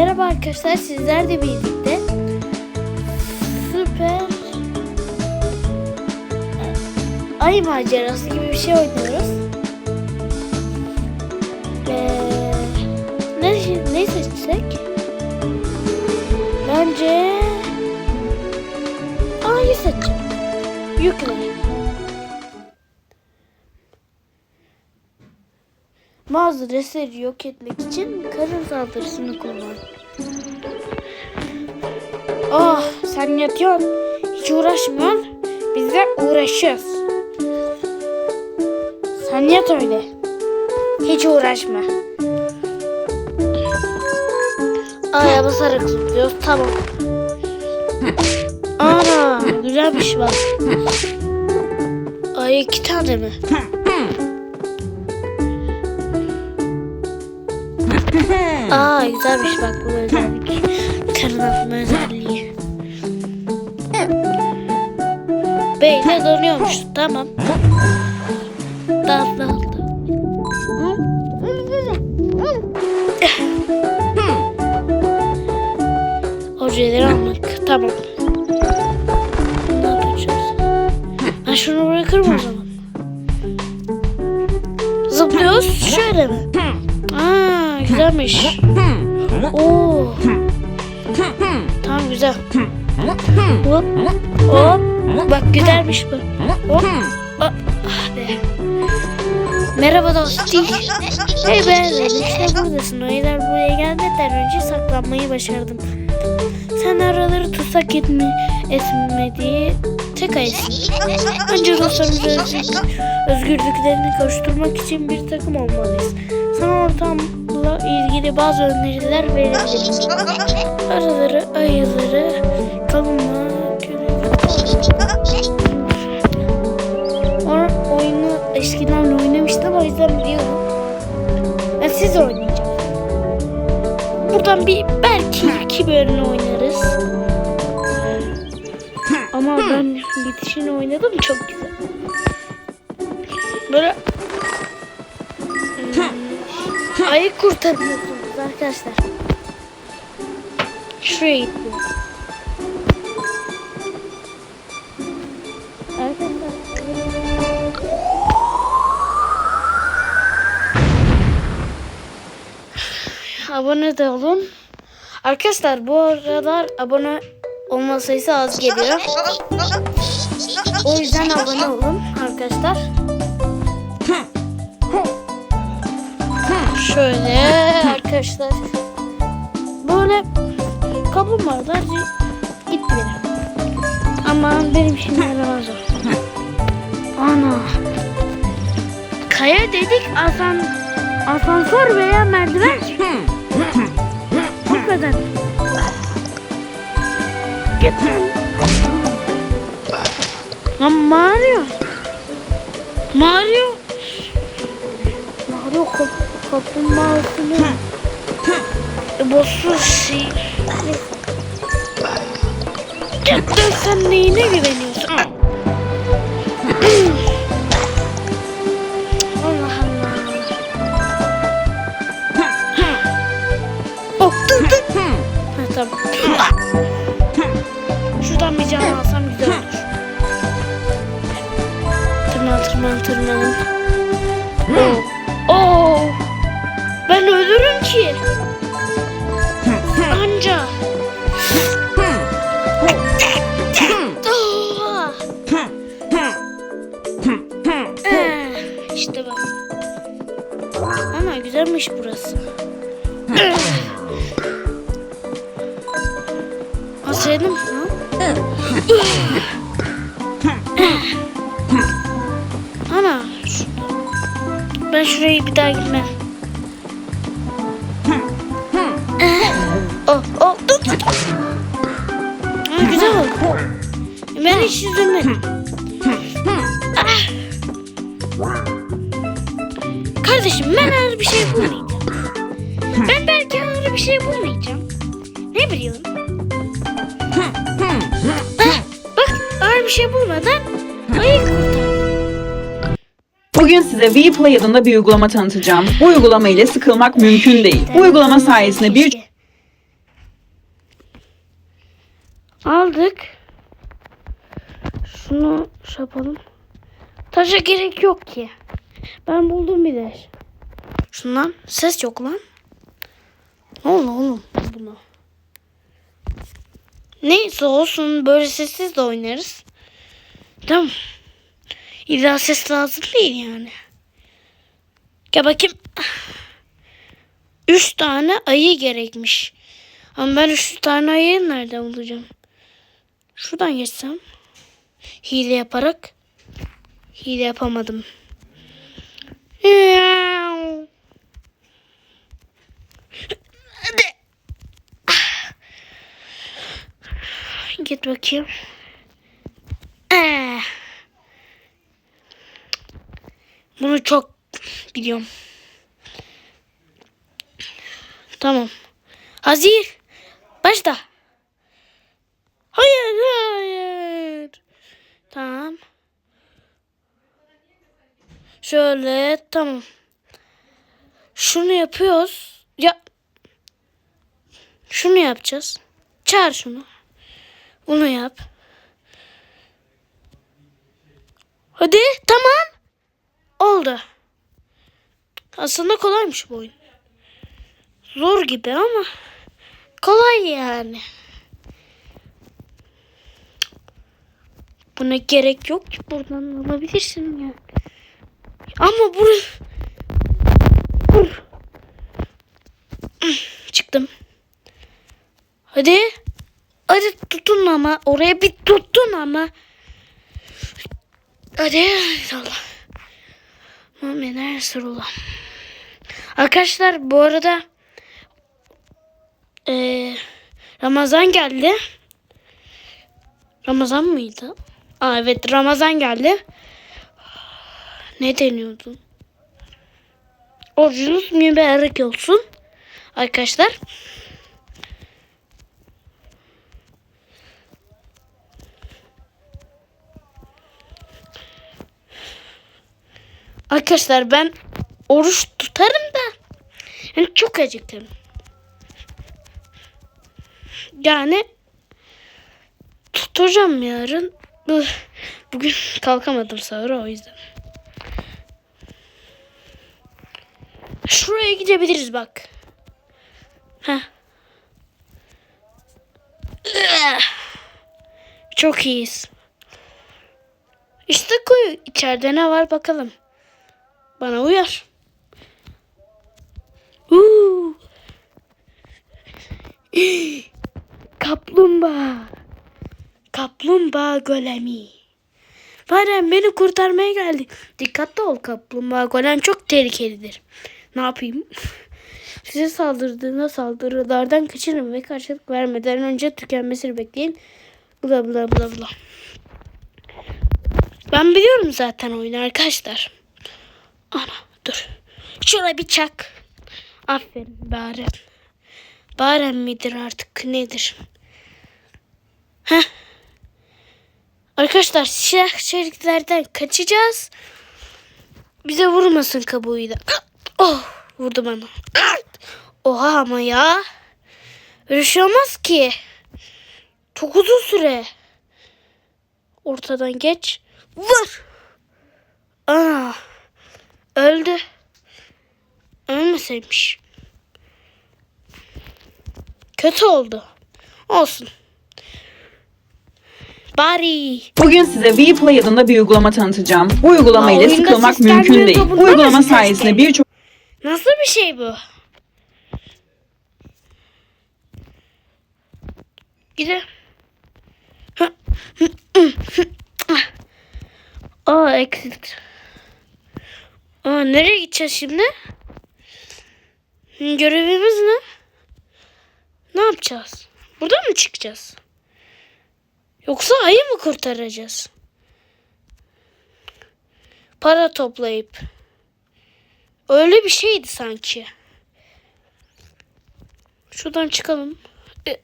Merhaba arkadaşlar sizlerle birlikte süper ay macerası gibi bir şey oynuyoruz. Ee, ne, ne seçsek? Bence A'yı seçeceğim. Yükle. Mağazaları yok etmek için karın saldırısını kullan. Oh sen yatıyorsun. Hiç uğraşmıyorsun. Biz de uğraşıyoruz. Sen yat öyle. Hiç uğraşma. A'ya basarak zıplıyoruz. Tamam. Ana güzelmiş bak. Ay iki tane mi? Aa güzelmiş bak bu özellik. Karın atma özelliği. Beyle donuyormuş. Tamam. Tatlı oldu. Ojeleri almak. Tamam. Ne yapacağız? Ben şunu bırakırım o zaman. Zıplıyoruz şöyle mi? Güzelmiş. Oo. Tamam güzel. Hop hop. Bak güzelmiş bu. Hop. Ah ah be. Merhaba dostum. Hey ben işte buradasın. O yüzden buraya gelmeden önce saklanmayı başardım. Sen araları tutsak etme, etmediği tek ayısın. Önce dostlarımızı özgür- özgürlüklerini kavuşturmak için bir takım olmalıyız. Sana ortamla ilgili bazı öneriler verebilirim. Araları, ayıları, kavunma, o oyunu eskiden oynamıştım o yüzden biliyorum. Ben siz oynayacağım. Buradan bir belki iki bölümünü oynarız. Ama ben bitişini oynadım çok güzel. Böyle ayı kurtarıyorsunuz arkadaşlar. Şuraya gidiyoruz. Abone de olun. Arkadaşlar bu aralar abone olma sayısı az geliyor. O yüzden abone olun arkadaşlar. Şöyle arkadaşlar. Böyle kaplumbağalar gitti benim. Ama benim şimdi yaramaz o. Ana. Kaya dedik asan asansör veya merdiven. Bu kadar. Git lan. Mario. Mario kap kaplumbağasını e, bossuz şey. Cidden sen neyine güveniyorsun? Ki. Anca. Eh, İşte bak. Ama güzelmiş burası. Alsaydım. Ha? Ana. şu- Ben şuraya bir daha Oh, oh, dur. Ha, güzel oldu. Ben hiç üzülmedim. Ah. Kardeşim ben ağır bir şey bulmayacağım. Ben belki ağır bir şey bulmayacağım. Ne biliyorum? Ah, bak ağır bir şey bulmadan ayı. Bugün size WePlay adında bir uygulama tanıtacağım. Bu uygulama ile sıkılmak mümkün değil. Bu uygulama sayesinde bir Aldık. Şunu şey. Taşa gerek yok ki. Ben buldum bir de. Şundan ses yok lan. Ne oldu oğlum buna? Neyse olsun böyle sessiz de oynarız. Tamam. İlla ses lazım değil yani. Gel bakayım. Üç tane ayı gerekmiş. Ama ben üç tane ayı nereden bulacağım? Şuradan geçsem. Hile yaparak. Hile yapamadım. Hadi. Git bakayım. Eh. Bunu çok biliyorum. Tamam. Hazır. Başla. Hayır, hayır. Tamam. Şöyle, tamam. Şunu yapıyoruz. Ya. Şunu yapacağız. Çağır şunu. Bunu yap. Hadi, tamam. Oldu. Aslında kolaymış bu oyun. Zor gibi ama kolay yani. Buna gerek yok ki buradan alabilirsin ya. Ama bur Bur- Çıktım. Hadi. Hadi tutun ama. Oraya bir tutun ama. Hadi. Allah. Muhammed Resulullah. Arkadaşlar bu arada eee, Ramazan geldi. Ramazan mıydı? Aa, evet Ramazan geldi. Ne deniyordu? Orucunuz mübarek olsun. Arkadaşlar. Arkadaşlar ben oruç tutarım da yani çok acıktım. Yani tutacağım yarın. Bu- Bugün kalkamadım sahura o yüzden. Şuraya gidebiliriz bak. Heh. Çok iyiyiz. İşte koyu. İçeride ne var bakalım. Bana uyar. Uuu. Kaplumbağa. Kaplumbağa golemi. Varem beni kurtarmaya geldi. Dikkatli ol kaplumbağa golem çok tehlikelidir. Ne yapayım? Size saldırdığında saldırılardan kaçının ve karşılık vermeden önce tükenmesini bekleyin. Bla bla bla bla. Ben biliyorum zaten oyunu arkadaşlar. Ana dur. Şuraya bir çak. Aferin Baren. Baren midir artık nedir? Heh. Arkadaşlar siyah çeliklerden kaçacağız. Bize vurmasın kabuğuyla. Oh vurdu bana. Oha ama ya. Öyle şey olmaz ki. Çok uzun süre. Ortadan geç. Vur. Ana. Öldü. Ölmeseymiş. Kötü oldu. Olsun. Bari. Bugün size WePlay adında bir uygulama tanıtacağım. Bu uygulama Aa, ile oyunda sıkılmak mümkün değil. Bu mı uygulama sayesinde birçok Nasıl bir şey bu? Gide. Aa exit. Aa nereye gideceğiz şimdi? Görevimiz ne? Ne yapacağız? Buradan mı çıkacağız? Yoksa ayı mı kurtaracağız? Para toplayıp. Öyle bir şeydi sanki. Şuradan çıkalım. E,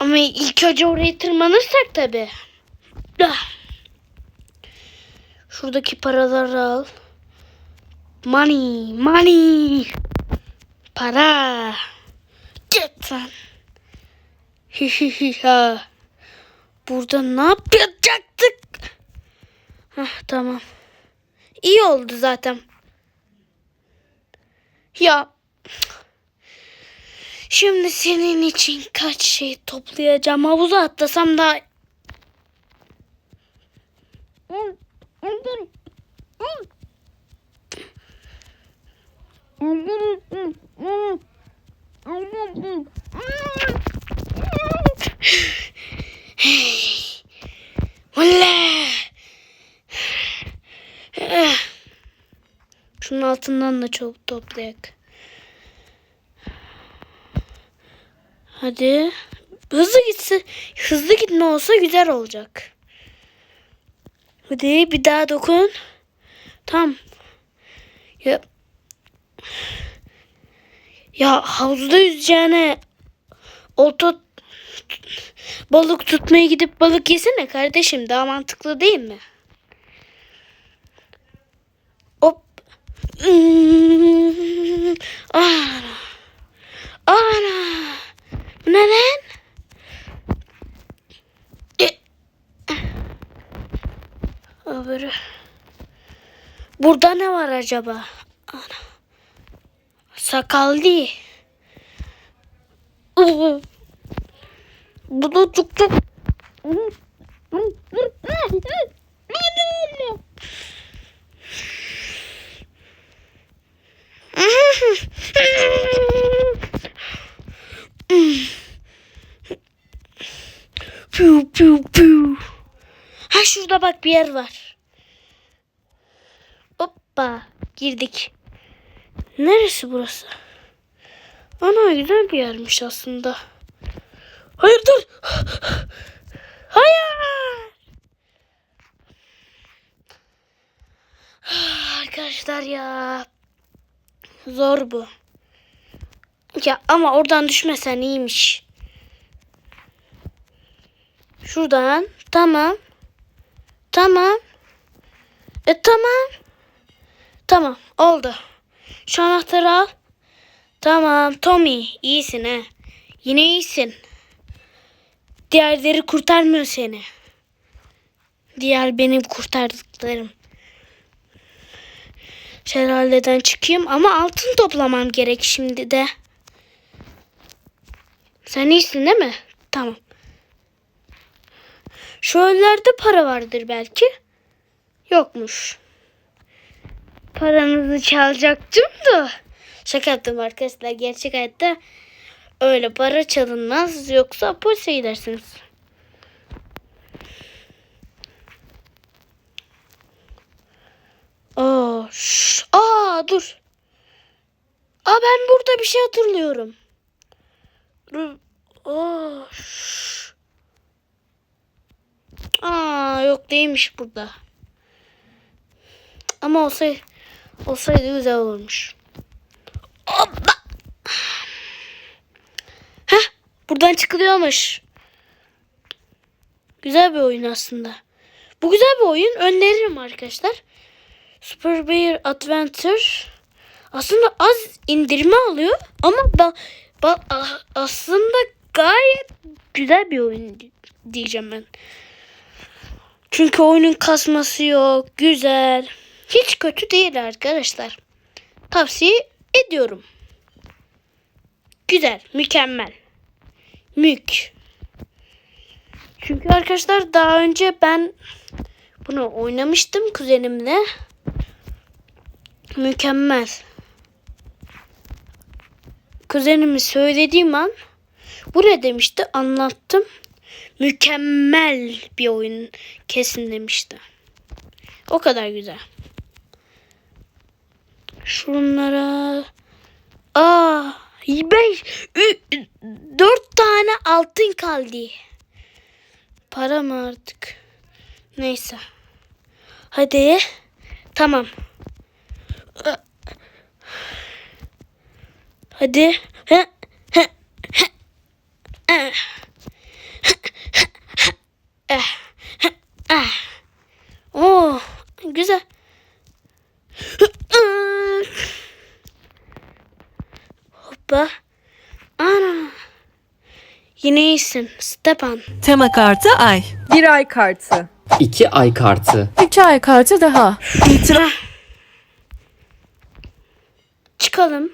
Ama ilk önce oraya tırmanırsak tabi. Şuradaki paraları al. Money, money. Para. Git sen. Hi hi hi ha. Burada ne yapacaktık? Hah, tamam. İyi oldu zaten. Ya şimdi senin için kaç şey toplayacağım. Havuza atlasam daha... Eh. Şunun altından da çok toplayak. Hadi. Hızlı gitsin. Hızlı gitme olsa güzel olacak. Hadi bir daha dokun. Tamam. Ya ya havuzda yüzeceğine olta balık tutmaya gidip balık yesene kardeşim. Daha mantıklı değil mi? Hop. Ana. Ana. Bu ne lan? E. Öbürü. Burada ne var acaba? Ana. Sakal değil. Iı. Bu da çok çok. Piu piu piu. Ha şurada bak bir yer var. Hoppa girdik. Neresi burası? Ana güzel bir yermiş aslında. Hayır dur. Hayır. Arkadaşlar ya. Zor bu. Ya ama oradan düşmesen iyiymiş. Şuradan. Tamam. Tamam. E tamam. Tamam. Oldu. Şu anahtarı al. Tamam. Tommy. iyisin he. Yine iyisin. Diğerleri kurtarmıyor seni. Diğer benim kurtardıklarım. Şelaleden çıkayım ama altın toplamam gerek şimdi de. Sen iyisin değil mi? Tamam. Şu önlerde para vardır belki. Yokmuş. Paranızı çalacaktım da. Şaka yaptım arkadaşlar. Gerçek hayatta öyle para çalınmaz. Yoksa polise gidersiniz. Aa, şş, aa dur. Aa ben burada bir şey hatırlıyorum. Aa, şş. Aa yok değilmiş burada. Ama olsaydı olsaydı güzel olurmuş. Hoppa. Heh, buradan çıkılıyormuş. Güzel bir oyun aslında. Bu güzel bir oyun. Öneririm arkadaşlar. Super Bear Adventure aslında az indirme alıyor ama ba, ba- a- aslında gayet güzel bir oyun di- diyeceğim ben. Çünkü oyunun kasması yok, güzel. Hiç kötü değil arkadaşlar. Tavsiye ediyorum. Güzel, mükemmel. Mük. Çünkü arkadaşlar daha önce ben bunu oynamıştım kuzenimle. Mükemmel. Kuzenimi söylediğim an bu ne demişti anlattım. Mükemmel bir oyun kesin demişti. O kadar güzel. Şunlara Aa, beş, ü- dört tane altın kaldı. Para mı artık? Neyse. Hadi. Tamam. Hadi. Eh, eh. Oo, güzel. Hoppa. Ana. Yine iyisin. Stepan. Tema kartı ay. Bir ay kartı. İki ay kartı. İki ay kartı daha. İtiraf. Çıkalım.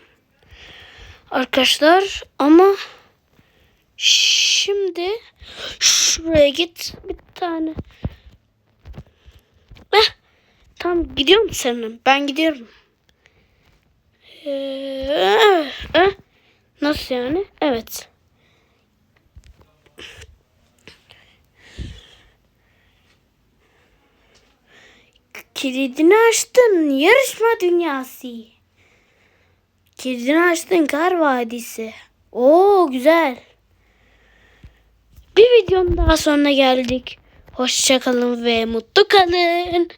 Arkadaşlar ama şimdi şuraya git bir tane. Eh, tamam gidiyorum seninle. Ben gidiyorum. Ee, nasıl yani? Evet. Kilidini açtın. Yarışma dünyası. Kilidini açtın Kar Vadisi. Oo güzel. Bir videonun daha sonuna geldik. Hoşçakalın ve mutlu kalın.